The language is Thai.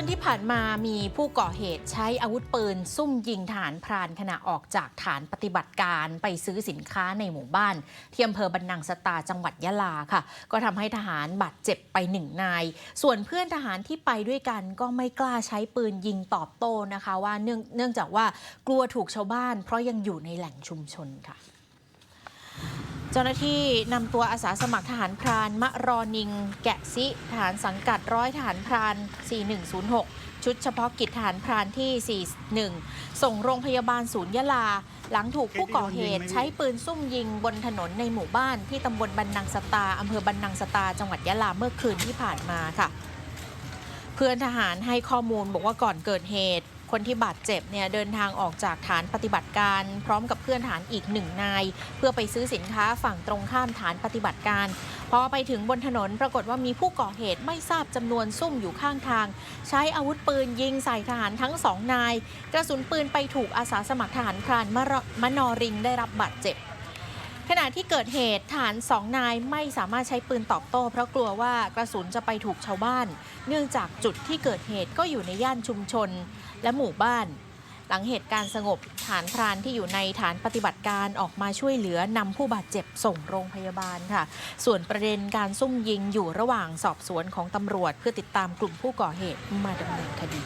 ืนที่ผ่านมามีผู้ก่อเหตุใช้อาวุธปืน ซุ่มยิงทหารพรานขณะออกจากฐานปฏิบัติการไปซื้อสินค้าในหมู่บ้าน ที่อำเภอบรรนังสตาจังหวัดยะลาค่ะ ก็ทำให้ทหารบาดเจ็บไปหนึ่งนาย ส่วนเพื่อนทหารที่ไปด้วยกันก็ไม่กล้าใช้ปืนยิงตอบโต้นะคะ ว่าเนเนื่องจากว่ากลัวถูกชาวบ้าน เพราะยังอยู่ในแหล่งชุมชนค่ะ เจ้าหน้าที่นำตัวอาสาสมัครทหารพราน มะรอนิง แกะซิทหารสังกัดร้อยทหารพราน 4106 ชุดเฉพาะกิจทหารพรานที่ 41 ส่งโรงพยาบาลศูนย์ยะลา หลังถูกผู้ก่อเหตุใช้ปืนซุ่มยิงบนถนนในหมู่บ้านที่ตำบลบันนังสตาอำเภอบันนังสตา จังหวัดยะลาเมื่อคืนที่ผ่านมาค่ะ เพื่อนทหารให้ข้อมูลบอกว่าก่อนเกิดเหตุ คนที่บาดเจ็บเนี่ยเดินทางออกจากฐานปฏิบัติการ พร้อมกับเพื่อนฐานอีกหนึ่งนาย เพื่อไปซื้อสินค้าฝั่งตรงข้ามฐานปฏิบัติการ พอไปถึงบนถนนปรากฏว่ามีผู้ก่อเหตุไม่ทราบจำนวนซุ่มอยู่ข้างทาง ใช้อาวุธปืนยิงใส่ทหารทั้งสองนาย กระสุนปืนไปถูกอาสาสมัครทหารพรานมะนอริงได้รับบาดเจ็บ ขณะที่เกิดเหตุทหารสองนายไม่สามารถใช้ปืนตอบโต้ เพราะกลัวว่ากระสุนจะไปถูกชาวบ้าน เนื่องจากจุดที่เกิดเหตุก็อยู่ในย่านชุมชน และหมู่บ้าน หลังเหตุการณ์สงบฐานพรานที่อยู่ในฐานปฏิบัติการออกมาช่วยเหลือนำผู้บาดเจ็บส่งโรงพยาบาลค่ะ ส่วนประเด็นการซุ่มยิงอยู่ระหว่างสอบสวนของตำรวจ เพื่อติดตามกลุ่มผู้ก่อเหตุมาดำเนินคดี